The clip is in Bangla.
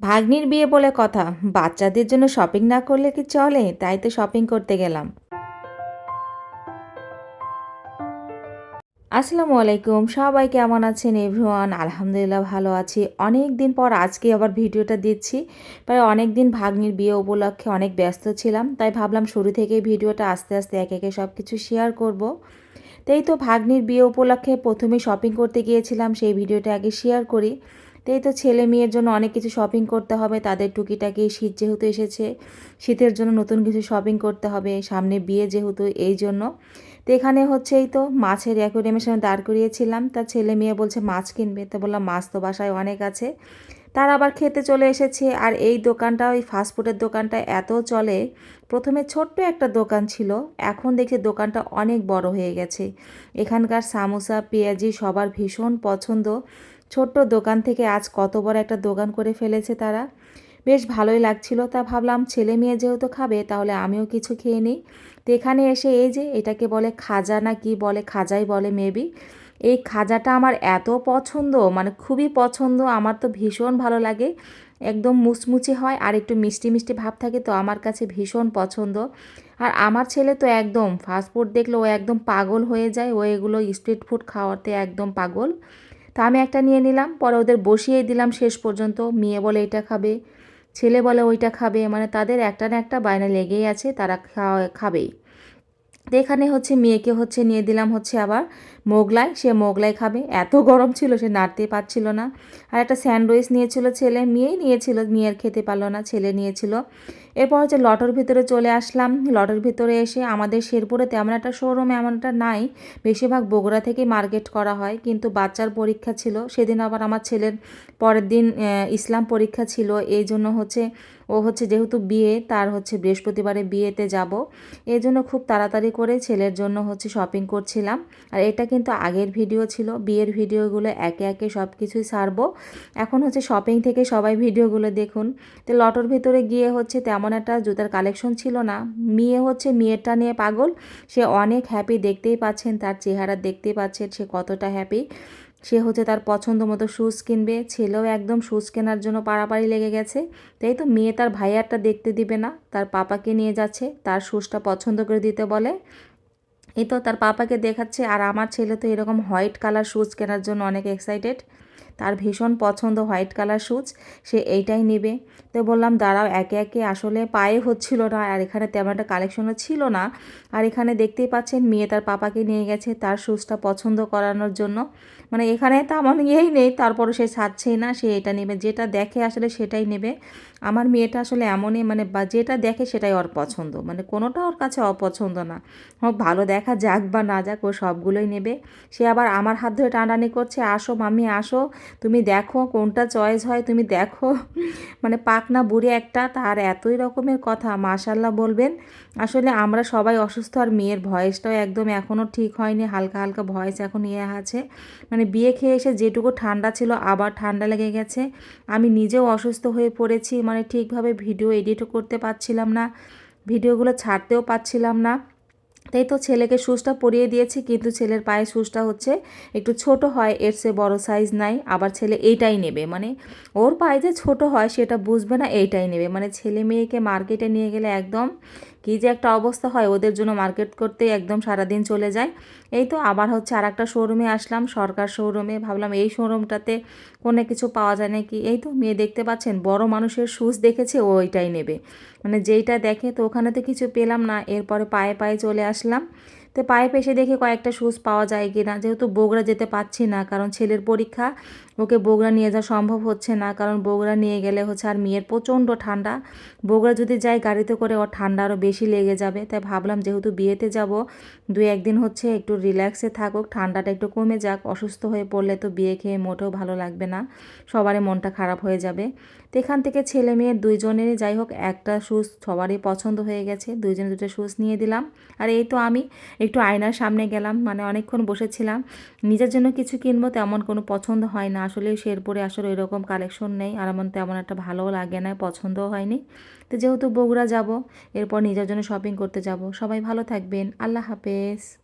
ভাগ্নির বিয়ে বলে কথা। বাচ্চাদের জন্য শপিং না করলে কি চলে? তাই তো শপিং করতে গেলাম। আসসালামু আলাইকুম। সবাই কেমন আছেন? এভরিওয়ান আলহামদুলিল্লাহ ভালো আছি। অনেক দিন পর আজকে আবার ভিডিওটা দিচ্ছি। প্রায় অনেক দিন ভাগ্নির বিয়ে উপলক্ষে অনেক ব্যস্ত ছিলাম। তাই ভাবলাম শুরু থেকে ভিডিওটা আস্তে আস্তে একে একে সব কিছু শেয়ার করব। তাই তো ভাগ্নির বিয়ে উপলক্ষে প্রথমে শপিং করতে গিয়েছিলাম। সেই ভিডিওটা আগে শেয়ার করি। তাই তো ছেলে মেয়ের জন্য অনেক কিছু শপিং করতে হবে, তাদের টুকিটাকি শীত যেহেতু এসেছে, শীতের জন্য নতুন কিছু শপিং করতে হবে, সামনে বিয়ে যেহেতু এই জন্য। তো এখানে হচ্ছে এই তো মাছের অ্যাকোরিয়ামের সামনে দাঁড় করিয়েছিলাম তার ছেলে মেয়ে বলছে মাছ কিনবে, তো বললাম মাছ তো বাসায় অনেক আছে। তার আবার খেতে চলে এসেছে, আর এই দোকানটা, ওই ফাস্টফুডের দোকানটা এত চলে, প্রথমে ছোট্ট একটা দোকান ছিল, এখন দেখছি দোকানটা অনেক বড় হয়ে গেছে। এখানকার সামোসা, পেঁয়াজি সবার ভীষণ পছন্দ ছোট্ট দোকান থেকে আজ কত বড় একটা দোকান করে ফেলেছে তারা। বেশ ভালোই লাগছিল। তা ভাবলাম, ছেলে মেয়ে যেহেতু খাবে, তাহলে আমিও কিছু খেয়ে নিই। তো এখানে এসে এই যে এটাকে বলে খাজা না কি বলে, খাজাই বলে মেবি। এই খাজাটা আমার এত পছন্দ মানে খুবই পছন্দ, আমার তো ভীষণ ভালো লাগে। একদম মুচমুচে হয় আর একটু মিষ্টি মিষ্টি ভাব থাকে, তো আমার কাছে ভীষণ পছন্দ। আর আমার ছেলে তো একদম ফাস্টফুড দেখলে ও একদম পাগল হয়ে যায়। ও এগুলো স্ট্রিট ফুড খাওয়াতে একদম পাগল। তা আমি একটা নিয়ে নিলাম, পরে ওদের বসিয়ে দিলাম শেষ পর্যন্ত। মেয়ে বলে, এটা খাবে। ছেলে বলে, ওইটা খাবে। মানে তাদের একটা না একটা বায়না লেগেই আছে, তারা খাবেই। তো এখানে হচ্ছে মেয়েকে হচ্ছে নিয়ে দিলাম হচ্ছে আবার মোগলাই, সে মোগলাই খাবে। এত গরম ছিল, সে নাড়তে পারছিল না। আর একটা স্যান্ডউইচ নিয়েছিল ছেলে, মেয়েই নিয়েছিল, মেয়ের খেতে পারল না, ছেলে নিয়েছিল। এরপর হচ্ছে লটোর ভিতরে চলে আসলাম। লটোর ভিতরে এসে আমাদের শেরপুরে তেমন একটা শোরুম এমন একটা নাই। বেশিরভাগ বগুড়া থেকেই মার্কেট করা হয়, কিন্তু বাচ্চার পরীক্ষা ছিল। সেদিন আবার আমার ছেলের পরের দিন ইসলাম পরীক্ষা ছিল। এই জন্য হচ্ছে, ও হচ্ছে যেহেতু বিয়ে, তার হচ্ছে বৃহস্পতিবারে বিয়েতে যাব। এই জন্য খুব তাড়াতাড়ি করে ছেলের জন্য হচ্ছে শপিং করছিলাম। আর এটা কিন্তু আগের ভিডিও ছিল। বিয়ের ভিডিওগুলো একে একে সব কিছুই সারবো। এখন হচ্ছে শপিং থেকে সবাই ভিডিওগুলো দেখুন। তো লটোর ভিতরে গিয়ে হচ্ছে তেমন একটা জুতার কালেকশন ছিল না। মেয়ে হচ্ছে মেয়েরটা নিয়ে পাগল। সে অনেক হ্যাপি দেখতেই পাচ্ছেন, তার চেহারা দেখতেই পাচ্ছেন, সে কতটা হ্যাপি সে হচ্ছে তার পছন্দ মতো শ্যুজ কিনবে। ছেলেও একদম শ্যুজ কেনার জন্য পাড়াপাড়ি লেগে গেছে। তাই তো মেয়ে তার ভাইয়ারটা দেখতে দিবে না। তার পাপাকে নিয়ে যাচ্ছে, তার শ্যুজটা পছন্দ করে দিতে বলে। এই তো তার পাপাকে দেখাচ্ছে আর আমার ছেলে তো এরকম হোয়াইট কালার শ্যুজ কেনার জন্য অনেক এক্সাইটেড তার ভীষণ পছন্দ হোয়াইট কালার শ্যুজ সে এইটাই নেবে। তো বললাম, দাঁড়াও, একে একে আসলে পায়ে হচ্ছিল না আর এখানে তেমন একটা কালেকশনও ছিল না। আর এখানে দেখতেই পাচ্ছেন, মেয়ে তার পাপাকে নিয়ে গেছে তার শ্যুজটা পছন্দ করানোর জন্য। মানে এখানে তেমন ইয়েই নেই তারপরে সে ছাড়ছেই না, সে এটা নেবে, যেটা দেখে আসলে সেটাই নেবে। আমার মেয়েটা আসলে এমনই মানে বা যেটা দেখে সেটাই ওর পছন্দ। মানে কোনোটা ওর কাছে অপছন্দ না। হোক, ভালো দেখা যাক বা না যাক, ও সবগুলোই নেবে। সে আবার আমার হাত ধরে টানাটানি করছে, আসো মামি আসো। তুমি দেখো কোনটা চয়েস হয়, তুমি দেখো। মানে পাকনা বুড়ি একটা, তার এতই রকমের কথা মাশাল্লাহ বলবেন। আসলে আমরা সবাই অসুস্থ আর মেয়ের ভয়েসটাও একদম এখনও ঠিক হয়নি, হালকা হালকা ভয়েস এখন ইয়ে আছে। মানে বিয়ে খেয়ে এসে যেটুকু ঠান্ডা ছিল, আবার ঠান্ডা লেগে গেছে। আমি নিজেও অসুস্থ হয়ে পড়েছি মানে ঠিকভাবে ভিডিও এডিটও করতে পারছিলাম না, ভিডিওগুলো ছাড়তেও পারছিলাম না। তাই তো ছেলেকে শুজটা পরিয়ে দিয়েছি, কিন্তু ছেলের পায়ে শুজটা হচ্ছে একটু ছোট হয়, এর সে বড় সাইজ নাই, আবার ছেলে এইটাই নেবে। মানে ওর পায়ে যে ছোট হয়, সেটা বুঝবে না, এইটাই নেবে। মানে ছেলে মেয়েকে মার্কেটে নিয়ে গেলে একদম কী যে একটা অবস্থা হয়, ওদের জন্য মার্কেট করতে একদম সারাদিন চলে যায়। এই তো আবার হচ্ছে আর একটা শোরুমে আসলাম, সরকার শোরুমে। ভাবলাম এই শোরুমটাতে কোনো কিছু পাওয়া যায় নাকি? এই তো মেয়ে দেখতে পাচ্ছেন, বড় মানুষের শুজ দেখেছে, ও ওইটাই নেবে। মানে যেইটা দেখে তো ওখানে তো কিছু পেলাম না, এরপরে পায়ে পায়ে চলে আসলাম। তো পায়ে পেশে দেখে কয়েকটা শ্যুজ পাওয়া যায় কি না যেহেতু বগুড়া যেতে পারছি না, কারণ ছেলের পরীক্ষা, ওকে বগুড়া নিয়ে যাওয়া সম্ভব হচ্ছে না, কারণ বগুড়া নিয়ে গেলে হচ্ছে আর মেয়ের প্রচণ্ড ঠান্ডা। বগুড়া যদি যাই গাড়িতে করে, ওর ঠান্ডা আরও বেশি লেগে যাবে। তাই ভাবলাম যেহেতু বিয়েতে যাব, দুই একদিন হচ্ছে একটু রিল্যাক্সে থাকুক, ঠান্ডাটা একটু কমে যাক, অসুস্থ হয়ে পড়লে তো বিয়ে খেয়ে মোটেও ভালো লাগবে না, সবারই মনটা খারাপ হয়ে যাবে। তো এখান থেকে ছেলে মেয়ের দুইজনেরই যাই হোক, একটা শ্যুজ সবারই পছন্দ হয়ে গেছে, দুইজনে দুটো শ্যুজ নিয়ে দিলাম। আর এই তো আমি একটু আয়নার সামনে গেলাম মানে অনেকক্ষণ বসেছিলাম। নিজের জন্য কিছু কিনবো তেমন কোনো পছন্দ হয় না। আসলে শেরপুরে আসলে ওইরকম কালেকশন নেই, আর আমার তেমন একটা ভালোও লাগে না, পছন্দও হয়নি। তো যেহেতু বগুড়া যাব, এরপর নিজের জন্য শপিং করতে যাব। সবাই ভালো থাকবেন, আল্লাহ হাফেজ।